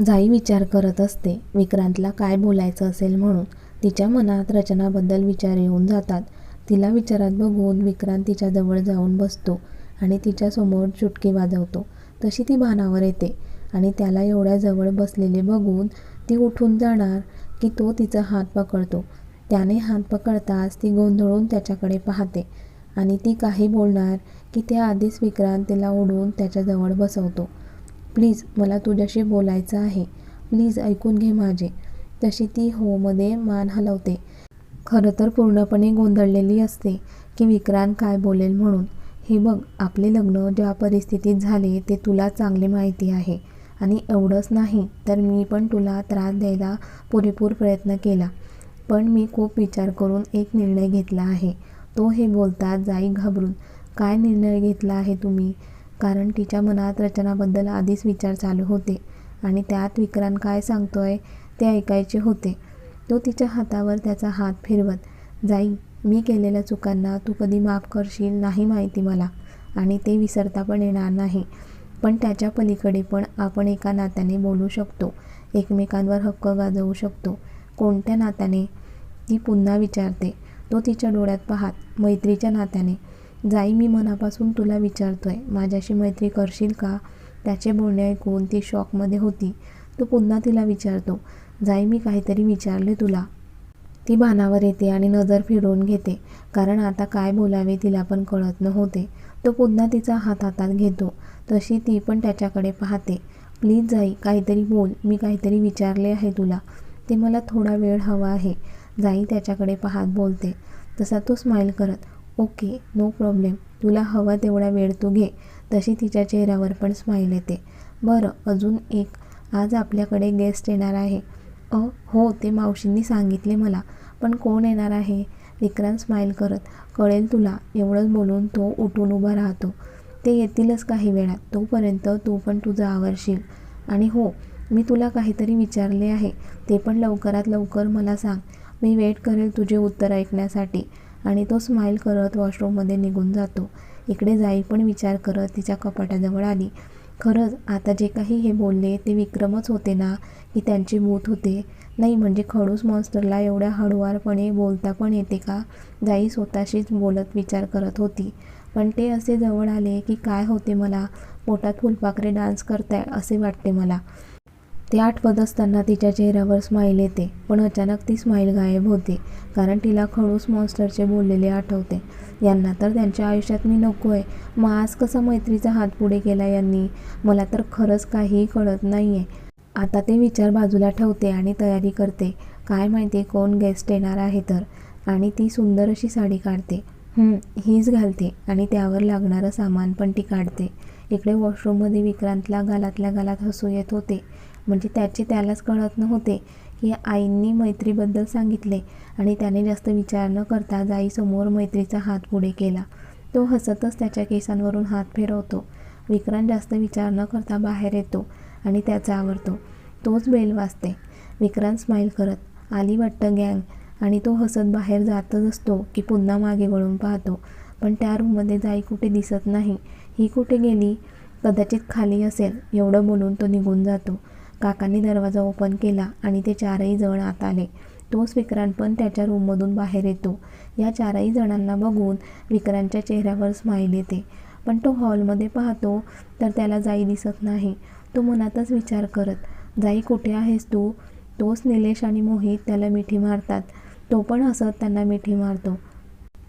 जाई विचार करत असते विक्रांतला काय बोलायचं असेल म्हणून. तिच्या मनात रचनाबद्दल विचार येऊन जातात. तिला विचारात बघून विक्रांत तिच्याजवळ जाऊन बसतो आणि तिच्यासमोर चुटकी वाजवतो. तशी ती भानावर येते आणि त्याला एवढ्या जवळ बसलेले बघून ती उठून जाणार की तो तिचा हात पकडतो. त्याने हात पकडताच ती गोंधळून त्याच्याकडे पाहते आणि ती काही बोलणार की त्याआधीच विक्रांत तिला ओढून त्याच्याजवळ बसवतो. प्लीज मला तुझ्याशी बोलायचं आहे. प्लीज ऐकून घे माझे. तशी ती होमध्ये मान हलवते. खरं तर पूर्णपणे गोंधळलेली असते की विक्रांत काय बोलेल म्हणून. हे बघ आपले लग्न ज्या परिस्थितीत झाले ते तुला चांगले माहिती आहे. आणि एवढंच नाही तर मी पण तुला त्रास द्यायला पुरेपूर प्रयत्न केला. पण मी खूप विचार करून एक निर्णय घेतला आहे. तो हे बोलतात जाई घाबरून. काय निर्णय घेतला आहे तुम्ही? कारण तिच्या मनात रचनाबद्दल आधीच विचार चालू होते. आणि त्यात विक्रांत काय सांगतोय ते ऐकायचे होते. तो तिच्या हातावर त्याचा हात फिरवत जाई मी केलेल्या चुकांना तू कधी माफ करशील नाही माहिती मला. आणि ते विसरता पण येणार नाही. पण त्याच्या पलीकडे पण आपण एका नात्याने बोलू शकतो. एकमेकांवर हक्क गाजवू शकतो. कोणत्या नात्याने? ती पुन्हा विचारते. तो तिच्या डोळ्यात पाहात मैत्रीच्या नात्याने जाई मी मनापासून तुला विचारतोय माझ्याशी मैत्री करशील का? त्याचे बोलणे ऐकून ती शॉकमध्ये होती. तो पुन्हा तिला विचारतो जाई मी काहीतरी विचारले तुला. ती भानावर येते आणि नजर फिरवून घेते कारण आता काय बोलावे तिला पण कळत नव्हते. तो पुन्हा तिचा हात हातात घेतो. तशी ती पण त्याच्याकडे पाहते. प्लीज जाई काहीतरी बोल मी काहीतरी विचारले आहे तुला. ते मला थोडा वेळ हवा आहे. जाई त्याच्याकडे पाहत बोलते. तसा तो स्माईल करत ओके नो प्रॉब्लेम. तुला हवा तेवढा वेळ तू घे. तशी तिच्या चेहऱ्यावर पण स्माईल येते. बरं अजून एक. आज आपल्याकडे गेस्ट येणार आहे. अ हो ते मावशींनी सांगितले मला. पण कोण येणार आहे? विक्रांत स्माईल करत. कळेल तुला. एवढंच बोलून तो उठून उभा राहतो. ते येतीलच काही वेळात. तोपर्यंत तू पण तुझं आवरशील. आणि हो मी तुला काहीतरी विचारले आहे. ते पण लवकरात लवकर मला सांग. मी वेट करेल तुझे उत्तर ऐकण्यासाठी. आणि तो स्माईल करत वॉशरूममध्ये निघून जातो. इकडे जाई पण विचार करत तिच्या कपाटाजवळ आली. खरंच आता जे काही हे बोलले ते विक्रमच होते ना? की त्यांचे भूत होते? नाही म्हणजे खडूस मॉन्स्टरला एवढ्या हळुवारपणे बोलता पण येते का? जाई स्वतःशीच बोलत विचार करत होती. पण ते असे जवळ आले की काय होते मला? पोटात फुलपाखरे डान्स करताय असे वाटते मला. ते आठवत असताना तिच्या चेहऱ्यावर स्माईल येते. पण अचानक ती स्माईल गायब होते. कारण तिला खडूस मॉन्स्टरचे बोललेले आठवते. यांना तर त्यांच्या आयुष्यात मी नको आहे मग आज कसा मैत्रीचा हात पुढे केला यांनी? मला तर खरंच काहीही कळत नाही आहे आता ते विचार बाजूला ठेवते आणि तयारी करते. काय माहिती कोण गेस्ट येणार आहे तर? आणि ती सुंदर अशी साडी काढते. हीच घालते. आणि त्यावर लागणारं सामान पण ती काढते. इकडे वॉशरूममध्ये विक्रांतला गालातल्या गालात हसू येत होते. म्हणजे त्याचे त्यालाच कळत नव्हते की आईंनी मैत्रीबद्दल सांगितले आणि त्याने जास्त विचार न करता जाईसमोर मैत्रीचा हात पुढे केला. तो हसतच त्याच्या केसांवरून हात फिरवतो. विक्रांत जास्त विचार न करता बाहेर येतो आणि त्याचा आवडतो तोच बेल वाजते. विक्रांत स्माईल करत आली वाटतं गँग आणि तो हसत बाहेर जातच असतो की पुन्हा मागे वळून पाहतो. पण त्या रूममध्ये जाई कुठे दिसत नाही. ही कुठे गेली? कदाचित खाली असेल. एवढं बोलून तो निघून जातो. काकांनी दरवाजा ओपन केला आणि ते चारही जण आत आले. तोच विक्रांत पण त्याच्या रूममधून बाहेर येतो. या चारही जणांना बघून विक्रांतच्या चेहऱ्यावर स्माईल येते. पण तो हॉलमध्ये पाहतो तर त्याला जाई दिसत नाही. तो मनातच विचार करत जाई कुठे आहेस तू? तोच निलेश आणि मोहित त्याला मिठी मारतात. तो पण हसत त्यांना मिठी मारतो.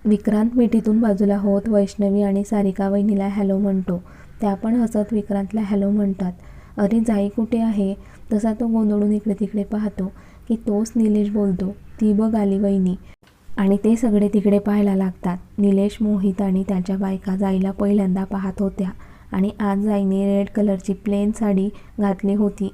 विक्रांत मिठीतून बाजूला होत वैष्णवी आणि सारिका वहिनीला हॅलो म्हणतो. त्या पण हसत विक्रांतला हॅलो म्हणतात. अरे जाई कुठे आहे? तसा तो गोंधळून इकडे तिकडे पाहतो की तोच निलेश बोलतो ती बघ आली वहिनी. आणि ते सगळे तिकडे पाहायला लागतात. निलेश मोहित आणि त्याच्या बायका जाईला पहिल्यांदा पाहत होत्या. आणि आज जाईने रेड कलरची प्लेन साडी घातली होती.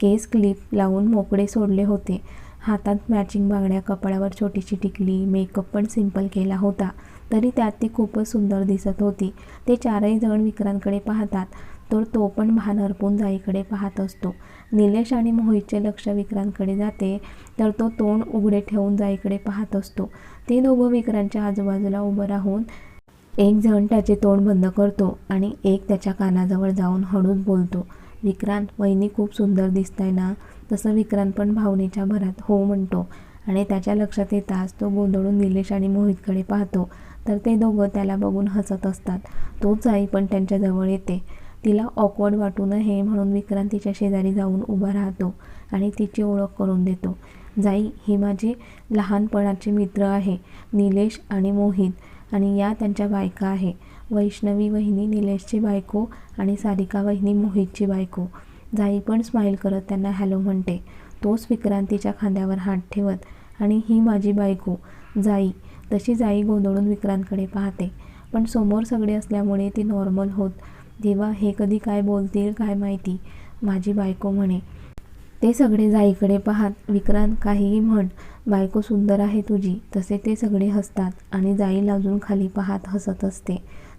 केस क्लिप लावून मोकळे सोडले होते. हातात मॅचिंग बांगड्या कपड्यावर छोटीशी टिकली मेकअप पण सिंपल केला होता. तरी त्यात ती खूपच सुंदर दिसत होती. ते चारही जण विक्रांतकडे पाहतात. तर तो पण भान हरपून जाईकडे पाहत असतो. निलेश आणि मोहितचे लक्ष विक्रांतकडे जाते तर तो तोंड उघडे ठेवून जाईकडे पाहत असतो. ते दोघं विक्रांतच्या आजूबाजूला उभं राहून एक जण त्याचे तोंड बंद करतो आणि एक त्याच्या कानाजवळ जाऊन हळूच बोलतो. विक्रांत वहिनी खूप सुंदर दिसताय ना? तसं विक्रांत पण भावनेच्या भरात हो म्हणतो आणि त्याच्या लक्षात येताच तो गोंधळून निलेश आणि मोहितकडे पाहतो. तर ते दोघं त्याला बघून हसत असतात. तोच आई पण त्यांच्याजवळ येते. तिला ऑकवर्ड वाटू नये म्हणून विक्रांत तिच्या शेजारी जाऊन उभा राहतो आणि तिची ओळख करून देतो. जाई ही माझी लहानपणाचे मित्र आहे निलेश आणि मोहित आणि या त्यांच्या बायका आहे. वैष्णवी वहिनी निलेशची बायको आणि सारिका वहिनी मोहितची बायको. जाई पण स्माईल करत त्यांना हॅलो म्हणते. तोच विक्रांतीच्या खांद्यावर हात ठेवत आणि ही माझी बायको. जाई तशी जाई गोंधळून विक्रांतकडे पाहते. पण समोर सगळे असल्यामुळे ती नॉर्मल होत देवा हे कधी काय बोलतील काय माहिती? माझी बायको म्हणे ते सगळे जाईकडे पाहात विक्रांत काहीही म्हण बायको सुंदर आहे तुझी तसे ते सगळे हसतात आणि जाई लाजून खाली पाहात हसत असते.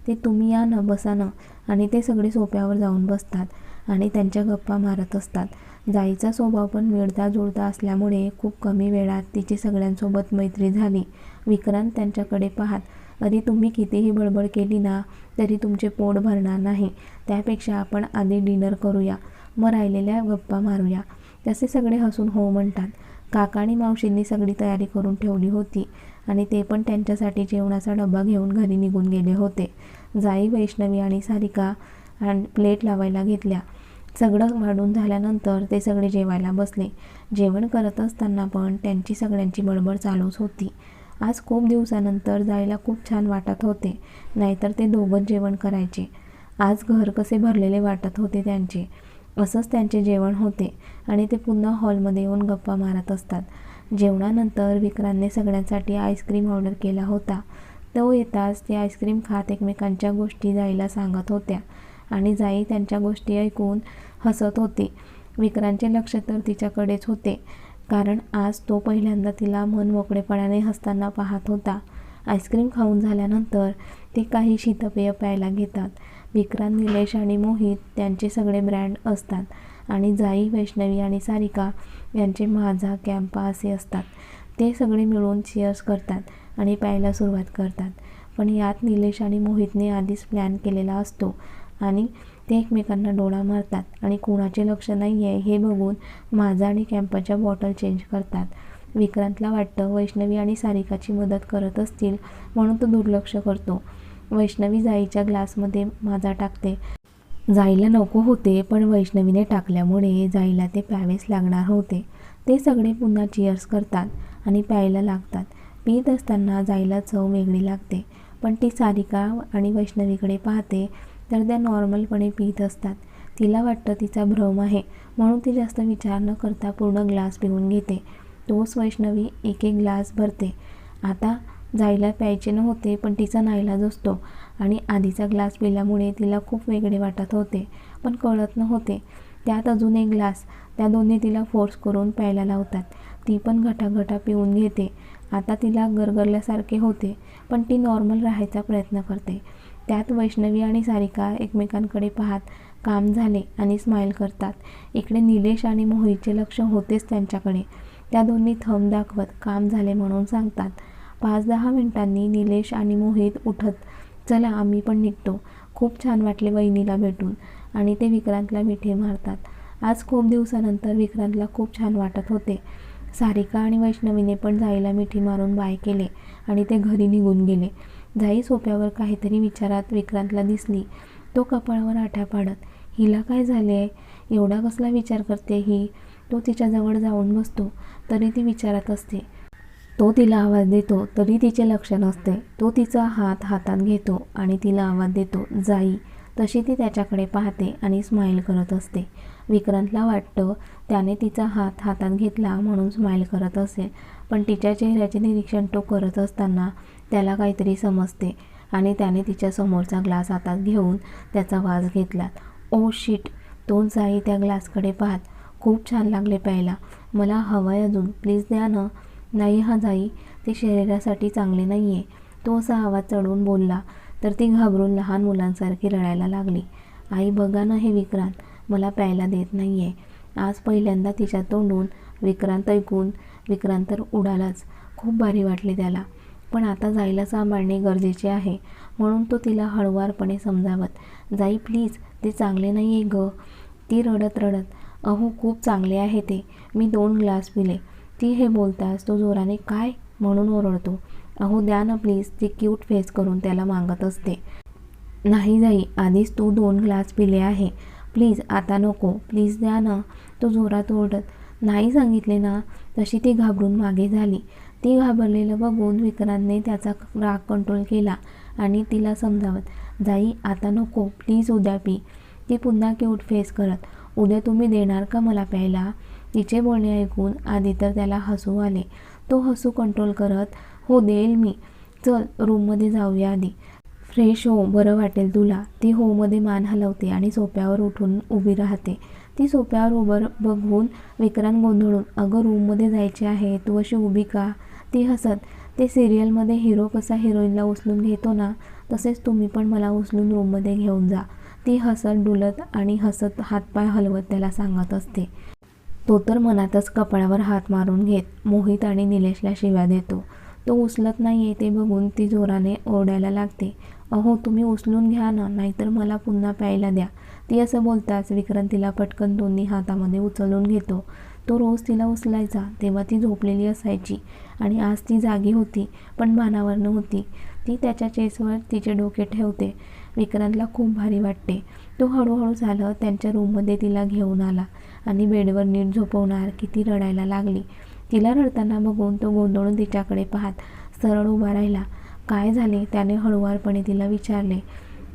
ते तुम्ही या ना बसा ना. आणि ते सगळे सोप्यावर जाऊन बसतात आणि त्यांच्या गप्पा मारत असतात. जाईचा स्वभाव पण मिळता जुळता असल्यामुळे खूप कमी वेळात तिची सगळ्यांसोबत मैत्री झाली. विक्रांत त्यांच्याकडे पाहात अरे तुम्ही कितीही बडबड केली ना तरी तुमचे पोट भरणार नाही. त्यापेक्षा आपण आधी डिनर करूया. मग राहिलेल्या गप्पा मारूया. तसे सगळे हसून हो म्हणतात. काका आणि मावशींनी सगळी तयारी करून ठेवली होती आणि ते पण त्यांच्यासाठी जेवणाचा डबा घेऊन घरी निघून गेले होते. जाई वैष्णवी आणि सारिका आणि प्लेट लावायला घेतल्या. सगळं वाढून झाल्यानंतर ते सगळे जेवायला बसले. जेवण करत असताना पण त्यांची सगळ्यांची बडबड चालूच होती. आज खूप दिवसानंतर जायला खूप छान वाटत होते नाहीतर ते दोघंच जेवण करायचे. आज घर कसे भरलेले वाटत होते त्यांचे. असंच त्यांचे जेवण होते आणि ते पुन्हा हॉलमध्ये येऊन गप्पा मारत असतात. जेवणानंतर विक्रांतने सगळ्यांसाठी आईस्क्रीम ऑर्डर केला होता. तो येताच ते आईस्क्रीम खात एकमेकांच्या गोष्टी जाईला सांगत होत्या आणि जाई त्यांच्या गोष्टी ऐकून हसत होती. विक्रांतचे लक्ष तर तिच्याकडेच होते. कारण आज तो पहिल्यांदा तिला मन मोकळेपणाने हसताना पाहत होता. आईस्क्रीम खाऊन झाल्यानंतर ते काही शीतपेय प्यायला घेतात. विक्रांत निलेश आणि मोहित त्यांचे सगळे ब्रँड असतात आणि जाई वैष्णवी आणि सारिका यांचे माझा कॅम्पा असे असतात. ते सगळे मिळून चिअर्स करतात आणि प्यायला सुरुवात करतात. पण यात निलेश आणि मोहितने आधीच प्लॅन केलेला असतो आणि ते एकमेकांना डोळा मारतात आणि कोणाचे लक्ष नाही आहे हे बघून माझा आणि कॅम्पाच्या बॉटल चेंज करतात. विक्रांतला वाटतं वैष्णवी आणि सारिकाची मदत करत असतील म्हणून तो दुर्लक्ष करतो. वैष्णवी जाईच्या ग्लासमध्ये माझा टाकते. जाईला नको होते पण वैष्णवीने टाकल्यामुळे जाईला ते प्यावेच लागणार होते. ते सगळे पुन्हा चिअर्स करतात आणि प्यायला लागतात. पीत असताना जाईला चव वेगळी लागते. पण ती सारिका आणि वैष्णवीकडे पाहते तर त्या नॉर्मलपणे पित असतात. तिला वाटतं तिचा भ्रम आहे म्हणून ती जास्त विचार न करता पूर्ण ग्लास पिऊन घेते. तोच वैष्णवी एक एक ग्लास भरते. आता जायला प्यायचे नव्हते पण तिचा नाईलाज असतो आणि आधीचा ग्लास पिल्यामुळे तिला खूप वेगळे वाटत होते पण कळत नव्हते. त्यात अजून एक ग्लास त्या दोन्ही तिला फोर्स करून प्यायला लावतात. ती पण घटाघटा पिऊन घेते. आता तिला गरगरल्यासारखे होते पण ती नॉर्मल राहायचा प्रयत्न करते. त्यात वैष्णवी आणि सारिका एकमेकांकडे पाहत काम झाले आणि स्माईल करतात. इकडे निलेश आणि मोहितचे लक्ष होतेच त्यांच्याकडे. त्या दोन्ही थंब दाखवत काम झाले म्हणून सांगतात. पाच दहा मिनिटांनी निलेश आणि मोहित उठत चला आम्ही पण निघतो. खूप छान वाटले वहिनीला भेटून. आणि ते विक्रांतला मिठी मारतात. आज खूप दिवसानंतर विक्रांतला खूप छान वाटत होते. सारिका आणि वैष्णवीने पण जाईला मिठी मारून बाय केले आणि ते घरी निघून गेले. जाई सोप्यावर काहीतरी विचारात विक्रांतला दिसली. तो कपाळावर आठ्या पाडत हिला काय झाले एवढा कसला विचार करते ही? तो तिच्याजवळ जाऊन बसतो तरी ती विचारात असते. तो तिला आवाज देतो तरी तिचे लक्ष नसते. तो तिचा हात हातात घेतो आणि तिला आवाज देतो जाई. तशी ती त्याच्याकडे पाहते आणि स्माईल करत असते. विक्रांतला वाटतं त्याने तिचा हात हातात घेतला म्हणून स्माईल करत असेल पण तिच्या चेहऱ्याचे निरीक्षण तो करत असताना त्याला काहीतरी समजते आणि त्याने तिच्या समोरचा ग्लास हातात घेऊन त्याचा वास घेतला. ओ शीट तो जाई त्या ग्लासकडे पाहत खूप छान लागले प्यायला. मला हवंय अजून. प्लीज द्या ना. नाही हा जाई ते शरीरासाठी चांगले नाही आहे तो असा आवाज चढून बोलला तर ती घाबरून लहान मुलांसारखी रडायला लागली. आई बघा ना हे विक्रांत. मला प्यायला देत नाही आहे आज पहिल्यांदा तिच्या तोंडून विक्रांत ऐकून विक्रांत तर उडालाच. खूप भारी वाटले त्याला. पण आता जायला सांभाळणे गरजेचे आहे. म्हणून तो तिला हळुवारपणे समजावत जाई प्लीज ते चांगले नाही आहे ग. ती रडत रडत अहो खूप चांगले आहे ते. मी दोन ग्लास पिले. ती हे बोलताच तो जोराने काय? म्हणून ओरडतो. अहो द्या ना प्लीज. ती क्यूट फेस करून त्याला मागत असते. नाही जाई. आधीच तू दोन ग्लास पिले आहे. प्लीज आता नको. प्लीज द्या ना. तो जोरात ओरडत नाही सांगितले ना. तशी ती घाबरून मागे झाली. ती घाबरलेलं बघून विक्रांतने त्याचा राग कंट्रोल केला आणि तिला समजावत जाई आता नको प्लीज उद्या पी. ती पुन्हा क्यूट फेस करत उद्या तुम्ही देणार का मला प्यायला? तिचे बोलणे ऐकून आधी तर त्याला हसू आले. तो हसू कंट्रोल करत हो देईल मी. चल रूममध्ये जाऊया आधी. फ्रेश हो बरं वाटेल तुला. ती होमध्ये मान हलवते आणि सोप्यावर उठून उभी राहते. ती सोप्यावर उभं बघून विक्रांत गोंधळून अगं रूममध्ये जायचे आहे तू अशी उभी का? ती हसत. ते सिरियलमध्ये हिरो कसा हिरोईनला उचलून घेतो ना तसेच तुम्ही पण मला उचलून रूममध्ये घेऊन जा. ती हसत डुलत आणि हसत हातपाय हलवत त्याला सांगत असते. तो तर मनातच कपाळावर हात मारून घेत मोहित आणि निलेशला शिव्या देतो. तो उचलत नाही ते बघून ती जोराने ओरडायला लागते. अहो तुम्ही उचलून घ्या ना नाहीतर मला पुन्हा प्यायला द्या. ती असं बोलताच विक्रांतीला पटकन दोन्ही हातामध्ये उचलून घेतो. तो रोज तिला उचलायचा तेव्हा ती झोपलेली असायची. आणि आज ती जागी होती पण मानावरनं होती. ती त्याच्या चेसवर तिचे डोके ठेवते. विक्रांतला खूप भारी वाटते. तो हळूहळू झालं त्यांच्या रूममध्ये तिला घेऊन आला आणि बेडवर नीट झोपवणार की ती रडायला लागली. तिला रडताना बघून तो गोंधळून तिच्याकडे पाहत सरळ उभा राहिला. काय झाले? त्याने हळुवारपणे तिला विचारले.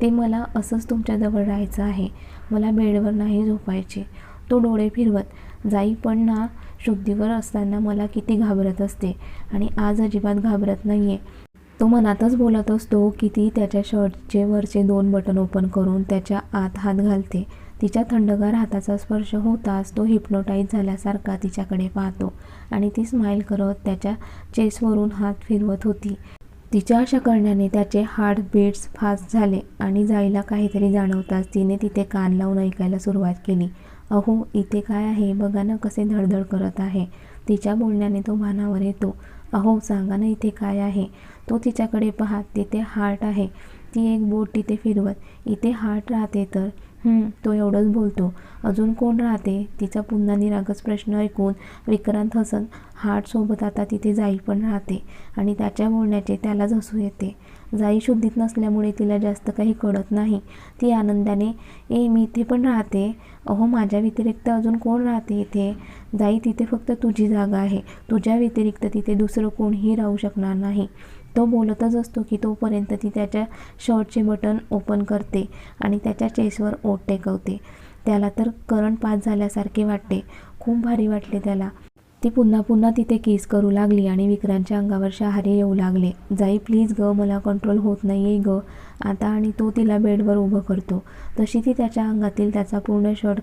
ते मला असंच तुमच्याजवळ राहायचं आहे. मला बेडवर नाही झोपायचे. तो डोळे फिरवत जाई पण ना शुद्धीवर असताना मला किती घाबरत असते आणि आज अजिबात घाबरत नाही आहे तो मनातच बोलत असतो की ती त्याच्या शर्टचे वरचे दोन बटन ओपन करून त्याच्या आत हात घालते. तिच्या थंडगार हाताचा स्पर्श होताच तो हिप्नोटाईज झाल्यासारखा तिच्याकडे पाहतो आणि ती स्माईल करत त्याच्या चेसवरून हात फिरवत होती. तिच्या अशा करण्याने त्याचे हार्ट बीट्स फास्ट झाले आणि जायला काहीतरी जाणवताच तिने तिथे कान लावून ऐकायला सुरुवात केली. अहो इथे काय आहे? बघा ना कसे धडधड करत आहे. तिच्या बोलण्याने तो भानावर येतो. अहो सांगा ना इथे काय आहे? तो तिच्याकडे पाहत तिथे हार्ट आहे. ती एक बोट तिथे फिरवत. इथे हार्ट राहते तर? तो एवढंच बोलतो. अजून कोण राहते? तिचा पुन्हा निरागस प्रश्न ऐकून विक्रांत हसन हार्टसोबत आता तिथे जाई पण राहते आणि त्याच्या बोलण्याचे त्यालाच हसू येते. जाई शुद्धीत नसल्यामुळे तिला जास्त काही कळत नाही. ती आनंदाने ए मी इथे पण राहते. अहो माझ्या व्यतिरिक्त अजून कोण राहते इथे? जाई तिथे फक्त तुझी जागा आहे. तुझ्या व्यतिरिक्त तिथे दुसरं कोणीही राहू शकणार नाही. तो बोलतच असतो की तोपर्यंत ती त्याच्या शर्टचे बटन ओपन करते आणि त्याच्या चेसवर ओट टेकवते. त्याला तर करंट पास झाल्यासारखे वाटते. खूप भारी वाटले त्याला. ती पुन्हा पुन्हा तिथे केस करू लागली आणि विक्रांतच्या अंगावर शहारे येऊ लागले. जाई प्लीज ग मला कंट्रोल होत नाही आहे ग. आता आणि तो तिला बेडवर उभं करतो. तशी ती त्याच्या अंगातील त्याचा पूर्ण शर्ट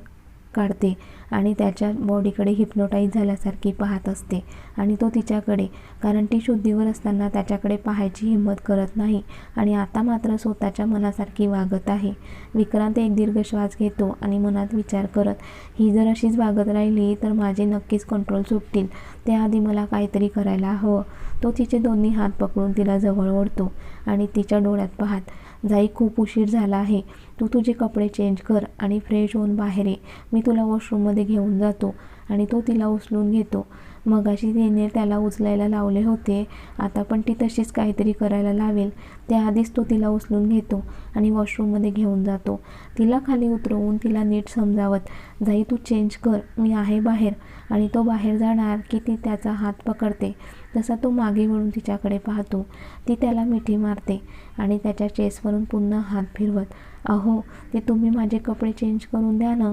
काढते आणि त्याच्या बॉडीकडे हिप्नोटाईज झाल्यासारखी पाहत असते. आणि तो तिच्याकडे कारण ती शुद्धीवर असताना त्याच्याकडे पाहायची हिंमत करत नाही आणि आता मात्र स्वतःच्या मनासारखी वागत आहे. विक्रांत एक दीर्घ श्वास घेतो आणि मनात विचार करत ही जर अशीच वागत राहिली तर माझे नक्कीच कंट्रोल सुटतील. त्याआधी मला काहीतरी करायला हवं. तो तिचे दोन्ही हात पकडून तिला जवळ ओढतो आणि तिच्या डोळ्यात पाहत जाई खूप उशीर झाला आहे. तू तुझे कपडे चेंज कर आणि फ्रेश होऊन बाहेर ये. मी तुला वॉशरूममध्ये घेऊन जातो. आणि तो तिला उचलून घेतो. मगाशी तिने त्याला उचलायला लावले होते. आता पण ती तशीच काहीतरी करायला लावेल. त्याआधीच तो तिला उचलून घेतो आणि वॉशरूममध्ये घेऊन जातो. तिला खाली उतरवून तिला नीट समजावत जाई तू चेंज कर मी आहे बाहेर. आणि तो बाहेर जाणार की ती त्याचा हात पकडते. तसा तो मागे वळून तिच्याकडे पाहतो. ती त्याला मिठी मारते आणि त्याच्या चेसवरून पुन्हा हात फिरवत अहो ते तुम्ही माझे कपडे चेंज करून द्या ना.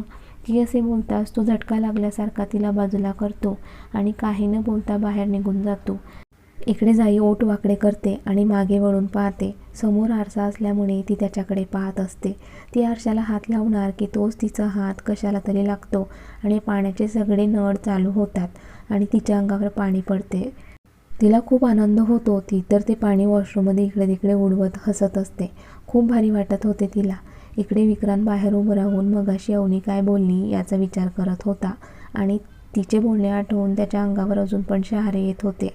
ती असे बोलताच तो झटका लागल्यासारखा तिला बाजूला करतो आणि काही न बोलता बाहेर निघून जातो. इकडे जाई ओट वाकडे करते आणि मागे वळून पाहते. समोर आरसा असल्यामुळे ती त्याच्याकडे पाहत असते. ती आरशाला हात लावणार की तोच तिचा हात कशाला तरी लागतो आणि पाण्याचे सगळे नळ चालू होतात आणि तिच्या अंगावर पाणी पडते. तिला खूप आनंद होतो ती तर ते पाणी वॉशरूममध्ये इकडे तिकडे उडवत हसत असते. खूप भारी वाटत होते तिला. इकडे विक्रांत बाहेर उभं राहून मगाशी अवनी काय बोलली याचा विचार करत होता. आणि तिचे बोलणे आठवून त्याच्या अंगावर अजून पण शहारे येत होते.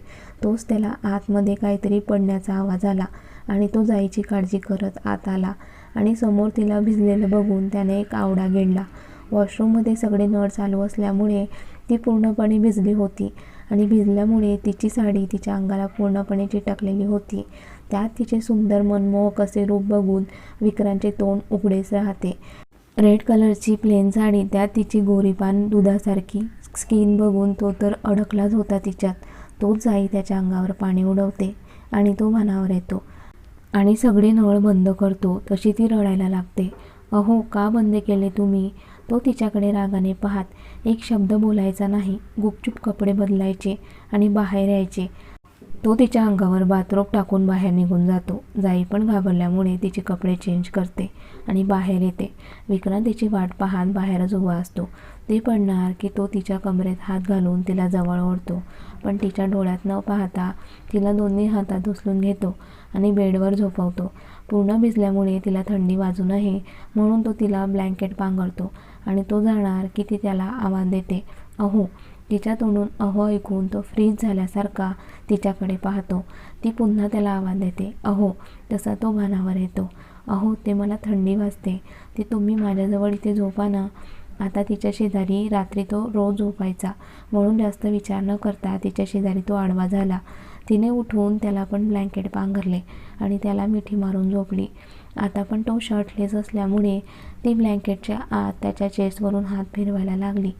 तोच त्याला आतमध्ये काहीतरी पडण्याचा आवाज आला आणि तो जायची काळजी करत आत आला आणि समोर तिला भिजलेलं बघून त्याने एक आवडा गेडला. वॉशरूममध्ये सगळे नळ चालू असल्यामुळे ती पूर्णपणे भिजली होती आणि भिजल्यामुळे तिची साडी तिच्या अंगाला पूर्णपणे चिटकलेली होती. त्यात तिचे सुंदर मनमोहक असे रूप बघून विक्रांचे तोंड उघडेच राहते. रेड कलरची प्लेन साडी त्यात तिची गोरीपान दुधासारखी स्किन बघून तो तर अडकलाच होता तिच्यात. तोच जाई त्याच्या अंगावर पाणी उडवते आणि तो मनावर येतो आणि सगळे नळ बंद करतो तशी ती रडायला लागते. अहो का बंद केले तुम्ही? तो तिच्याकडे रागाने पाहत एक शब्द बोलायचा नाही गुपचूप कपडे बदलायचे आणि बाहेर यायचे. तो तिच्या अंगावर बाथरोब टाकून बाहेर निघून जातो. जाई पण घाबरल्यामुळे तिचे कपडे चेंज करते आणि बाहेर येते. विक्रांत तिची वाट पाहत बाहेरच उभा असतो. ती पडणार की तो तिच्या कमरेत हात घालून तिला जवळ ओढतो. पण तिच्या डोळ्यात न पाहता तिला दोन्ही हातात उचलून घेतो आणि बेडवर झोपवतो. पूर्ण भिजल्यामुळे तिला थंडी वाजू नये म्हणून तो तिला ब्लँकेट पांघरतो आणि तो जाणार की ती त्याला आवाज देते. अहो तिच्या तोंडून अहो ऐकून तो फ्रीज झाल्यासारखा तिच्याकडे पाहतो. ती पुन्हा त्याला आवाज देते अहो तसा तो भानावर येतो. अहो ते मला थंडी वाजते. ते तुम्ही माझ्याजवळ इथे झोपा ना. आता तिच्या शेजारी रात्री तो रोज झोपायचा. म्हणून जास्त विचार न करता तिच्या शेजारी तो आडवा झाला. तिने उठून त्याला पण ब्लँकेट पांघरले आणि त्याला मिठी मारून झोपली. आता पण तो शर्टलेस असल्यामुळे ती ब्लँकेटच्या आत त्याच्या चेस्टवरून हात फिरवायला लागली.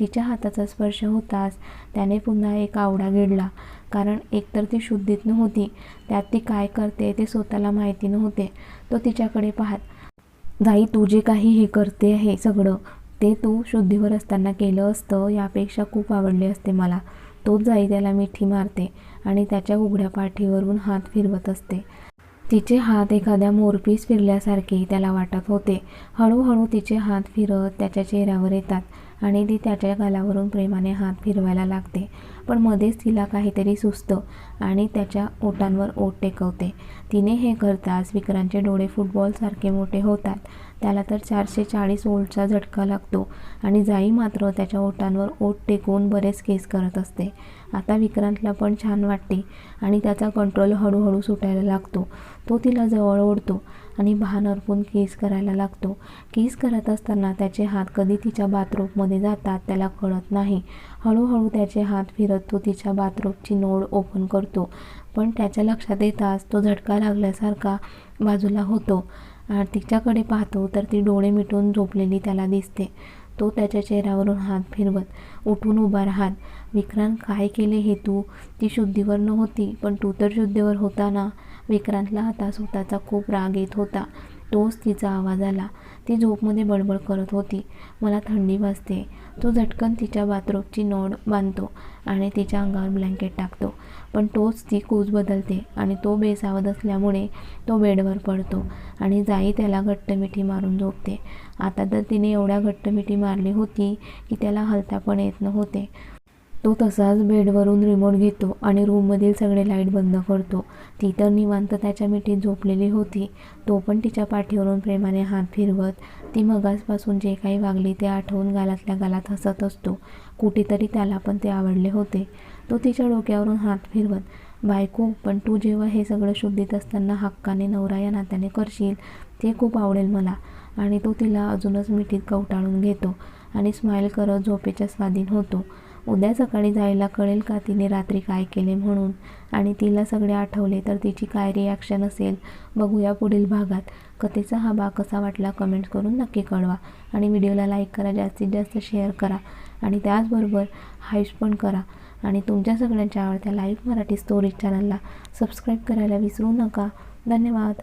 तिच्या हाताचा स्पर्श होताच त्याने पुन्हा एक आवडा गिळला कारण एकतर ती शुद्धीत नव्हती त्यात ती काय करते ते स्वतःला माहिती नव्हते. तो तिच्याकडे पाहत जाई तू जे काही हे करते हे सगळं ते तू शुद्धीवर असताना केलं असतं यापेक्षा खूप आवडले असते मला. तोच जाई त्याला मिठी मारते आणि त्याच्या उघड्या पाठीवरून हात फिरवत असते. तिचे हात एखाद्या मोरपीस फिरल्यासारखे त्याला वाटत होते. हळूहळू तिचे हात फिरत त्याच्या चेहऱ्यावर येतात. आणि ती त्याच्या गालावरून प्रेमाने हात फिरवायला लागते. पण मध्येच तिला काहीतरी सुचतं आणि त्याच्या ओटांवर ओट टेकवते. तिने हे करताच विक्रांतचे डोळे फुटबॉलसारखे मोठे होतात. त्याला तर चारशे चाळीस ओल्टचा झटका लागतो आणि जाई मात्र त्याच्या ओठांवर ओठ टेकवून बरेच केस करत असते. आता विक्रांतला पण छान वाटते आणि त्याचा कंट्रोल हळूहळू सुटायला लागतो. तो तिला जवळ ओढतो आणि भान अर्पून केस करायला लागतो. केस करत असताना त्याचे हात कधी तिच्या बाथरूममध्ये जातात त्याला कळत नाही. हळूहळू त्याचे हात फिरत तो तिच्या बाथरूमची नोड ओपन करतो. पण त्याच्या लक्षात येताच तो झटका लागल्यासारखा बाजूला होतो. आर्थिकच्याकडे पाहतो तर ती डोळे मिटून झोपलेली त्याला दिसते. तो त्याच्या चेहऱ्यावरून हात फिरवत उठून उभा राहत विक्रांत काय केले हे तू? ती शुद्धीवर नव्हती पण तू तर शुद्धीवर होता ना? विक्रांतला आता स्वतःचा खूप राग येत होता. तोच तिचा आवाज आला. ती झोपमध्ये बडबड करत होती. मला थंडी भासते. तो झटकन तिच्या बाथरूमची नोड बांधतो आणि तिच्या अंगावर ब्लँकेट टाकतो. पण तोच ती कूज बदलते आणि तो बेसावध असल्यामुळे तो बेडवर पडतो आणि जाई त्याला घट्ट मिठी मारून झोपते. आता तर तिने एवढ्या घट्ट मिठी मारली होती की त्याला हलता पण येत नव्हते. तो तसाच बेडवरून रिमोट घेतो आणि रूममधील सगळे लाइट बंद करतो. ती तर निवांत त्याच्या मिठीत झोपलेली होती. तो पण तिच्या पाठीवरून प्रेमाने हात फिरवत ती मगासपासून जे काही वागली ते आठवून गालातल्या गालात हसत असतो. कुठेतरी त्याला पण ते आवडले होते. तो तिच्या डोक्यावरून हात फिरवत बायको पण तू जेव्हा हे सगळं शुद्धीत असताना हक्काने नवरा या नात्याने करशील ते खूप आवडेल मला. आणि तो तिला अजूनच मिठीत कवटाळून घेतो आणि स्माईल करत झोपेच्या स्वाधीन होतो. उद्या सकाळी जायला कळेल का तिने रात्री काय केले म्हणून? आणि तिला सगळे आठवले तर तिची काय रिॲक्शन असेल? बघूया पुढील भागात. कथेचा हा भाग कसा वाटला कमेंट करून नक्की कळवा. आणि व्हिडिओला लाईक करा जास्तीत जास्त शेअर करा. आणि त्याचबरोबर हाईश पण करा. आणि तुमच्या सगळ्यांच्या आवडत्या लाईव्ह मराठी स्टोरी चॅनलला सबस्क्राईब करायला विसरू नका. धन्यवाद.